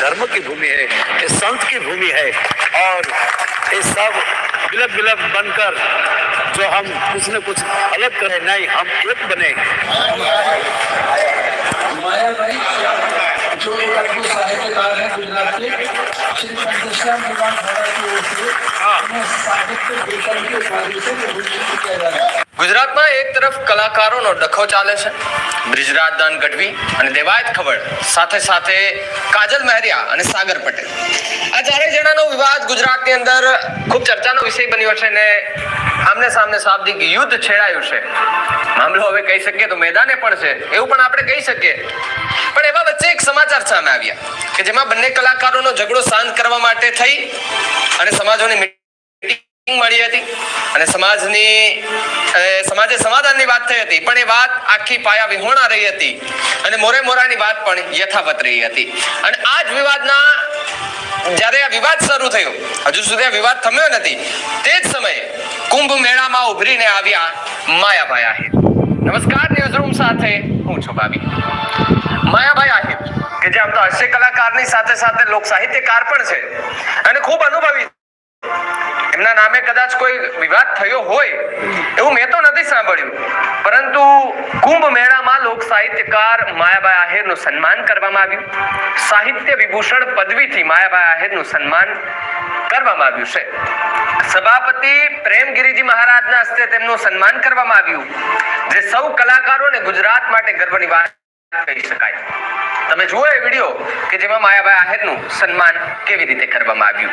धर्म की भूमि है ये संत की भूमि है और ये सब विलग विलग बनकर जो हम कुछ न कुछ अलग करें नहीं हम एक बने। जो साहित्यकार है गुजरात के श्री खड़ा की ओर से साहित्य भूषण की से विभूषित किया जा रहा है। ગુજરાતમાં એક તરફ કલાકારોનો ડખો ચાલે છે બ્રિજરાજદાન ગઢવી અને દેવાયત ખવડ, સાથે સાથે કાજલ મહેરિયા અને સાગર પટેલ. આ ચારેય જણાનો વિવાદ ગુજરાતની અંદર ખૂબ ચર્ચાનો વિષય બન્યો છે ને આમને સામને શાબ્દિક યુદ્ધ છેડાયું છે. મામલો હવે કહી શકીએ તો મેદાને પણ છે, એવું પણ આપણે કહી શકીએ. પણ એવા વચ્ચે એક સમાચાર સામે આવ્યા કે જેમાં બંને કલાકારોનો ઝઘડો શાંત કરવા માટે થઈ અને સમાજોની મળી હતી અને સમાજની સમાજે સમાધાનની વાત થઈ હતી, પણ એ વાત આખી પાયા વિહોણા રહી હતી અને મોરે મોરાની વાત પણ યથાવત રહી હતી. અને આ જ વિવાદના, જ્યારે આ વિવાદ શરૂ થયો, હજુ સુધી આ વિવાદ થમ્યો નથી, તે જ સમયે કુંભ મેળામાં ઉભરીને આવ્યા માયાભાઈ આહિર. નમસ્કાર, ન્યૂઝરૂમ સાથે હું છું ભાભી. માયાભાઈ આહિર, કે જે આમ તો હાસ્ય કલાકારની સાથે સાથે લોક સાહિત્યકાર પણ છે અને ખૂબ અનુભવી એમના નામે કદાચ કોઈ વિવાદ થયો હોય, એવું મેં તો નથી સાંભળ્યું. પરંતુ કુંભ મેળામાં લોક સાહિત્યકાર માયાભાઈ આહિરનું સન્માન કરવામાં આવ્યું. સાહિત્ય વિભૂષણ પદવીથી માયાભાઈ આહિરનું સન્માન કરવામાં આવ્યું છે. સભાપતિ પ્રેમગીરીજી મહારાજના હસ્તે તેમનું સન્માન કરવામાં આવ્યું. જે સૌ કલાકારોને ગુજરાત માટે ગર્વની વાત કહી શકાય. તમે જુઓ એ વીડિયો કે જેમાં માયાભાઈ આહિરનું સન્માન કેવી રીતે કરવામાં આવ્યું.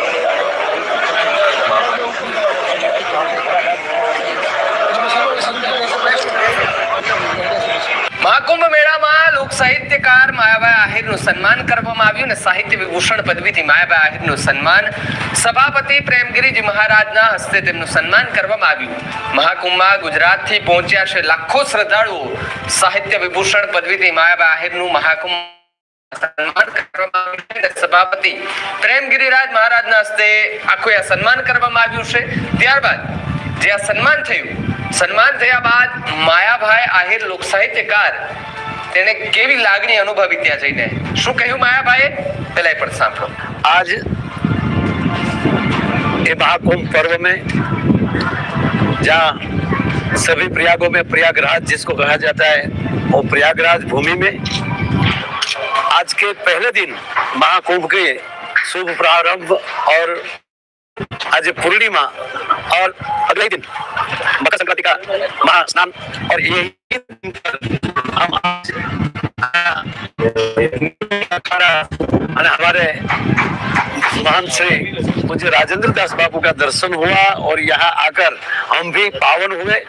માયાભાઈ આહિરનું સન્માન કરવામાં આવ્યું ને સાહિત્ય વિભૂષણ પદવીથી માયાભાઈ આહિરનું સન્માન. સભાપતિ પ્રેમગીરીજી મહારાજના હસ્તે તેમનું સન્માન કરવામાં આવ્યું. મહાકુંભમાં ગુજરાતથી પહોંચ્યા છે લાખો શ્રદ્ધાળુઓ. સાહિત્ય વિભૂષણ પદવીથી માયાભાઈ આહિરનું મહાકુંભ સન્માન કરવામાં સન્માન કરવામાં આવ્યું છે. ત્યારબાદ જે આ સન્માન થયું, સન્માન થયા બાદ માયાભાઈ આહિર લોક સાહિત્યકાર તેને કેવી લાગણી અનુભવી ત્યાં જઈને શું કહ્યું માયાભાઈએ પેલા એ પણ સાંભળો आज ये महाकुंभ पर्व में जहाँ सभी प्रयागों में प्रयागराज जिसको कहा जाता है वो प्रयागराज भूमि में आज के पहले दिन महाकुंभ के शुभ प्रारंभ और आज पूर्णिमा और अगले ही दिन मकर संक्रांति का महास्नान और यही दिन पर हम आज और हमारे महान श्री मुझे राजेंद्र दास बाबू का दर्शन हुआ और यहाँ आकर हम भी पावन हुए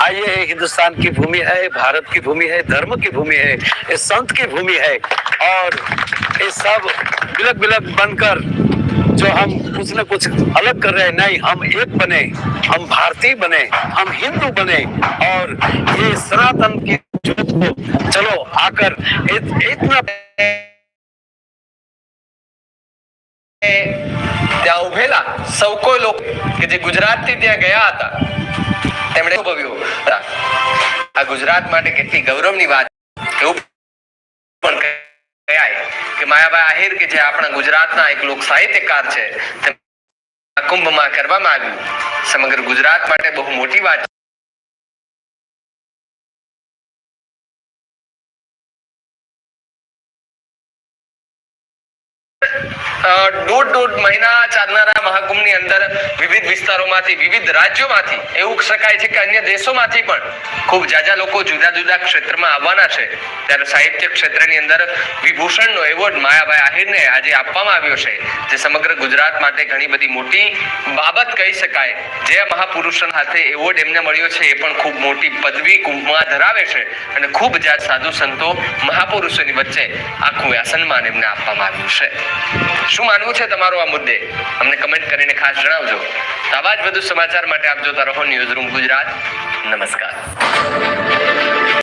आइए हिंदुस्तान की भूमि है भारत की भूमि है, धर्म की भूमि है ये संत की भूमि है और ये सब बिलक बिलक बनकर जो हम कुछ न कुछ अलग कर रहे हैं नहीं हम एक बने हम भारतीय बने, हम हिंदू बने, और ये सनातन की ચલો આકર ઇતના ત્યાં ઉભેલા સૌ કોઈ લોકો કે જે ગુજરાતથી ત્યાં ગયા હતા, તેમણે અનુભવ્યું. આ ગુજરાત માટે કેટલી ગૌરવની વાત એવું પણ કહેવાય કે માયાભાઈ આહિર કે જે આપણા ગુજરાતના એક લોક સાહિત્યકાર છે તે કુંભમાં કરવામાં આવ્યું. સમગ્ર ગુજરાત માટે બહુ મોટી વાત છે. દોઢ દોઢ મહિના ચાલનારા મહાકુંભની અંદર વિવિધ વિસ્તારોમાંથી, વિવિધ રાજ્યોમાંથી, એવું શકાય છે કે અન્ય દેશોમાંથી પણ ખૂબ જાજા લોકો જુદા જુદા ક્ષેત્રમાં આવવાના છે. ત્યારે સાહિત્ય ક્ષેત્રની અંદર વિભૂષણનો એવોર્ડ માયાભાઈ આહિરને આજે આપવામાં આવ્યો છે. જે સમગ્ર ગુજરાત માટે ઘણી બધી મોટી બાબત કહી શકાય. જે મહાપુરુષો હાથે એવોર્ડ એમને મળ્યો છે, એ પણ ખૂબ મોટી પદવી કુંભમાં ધરાવે છે અને ખૂબ જાત સાધુ સંતો મહાપુરુષોની વચ્ચે આખું આ સન્માન એમને આપવામાં આવ્યું છે. શું માનવું છે તમારું આ મુદ્દે? અમને કમેન્ટ કરીને ખાસ જણાવજો. આવા જ વધુ સમાચાર માટે આપ જોતા રહો ન્યૂઝ રૂમ ગુજરાત. નમસ્કાર.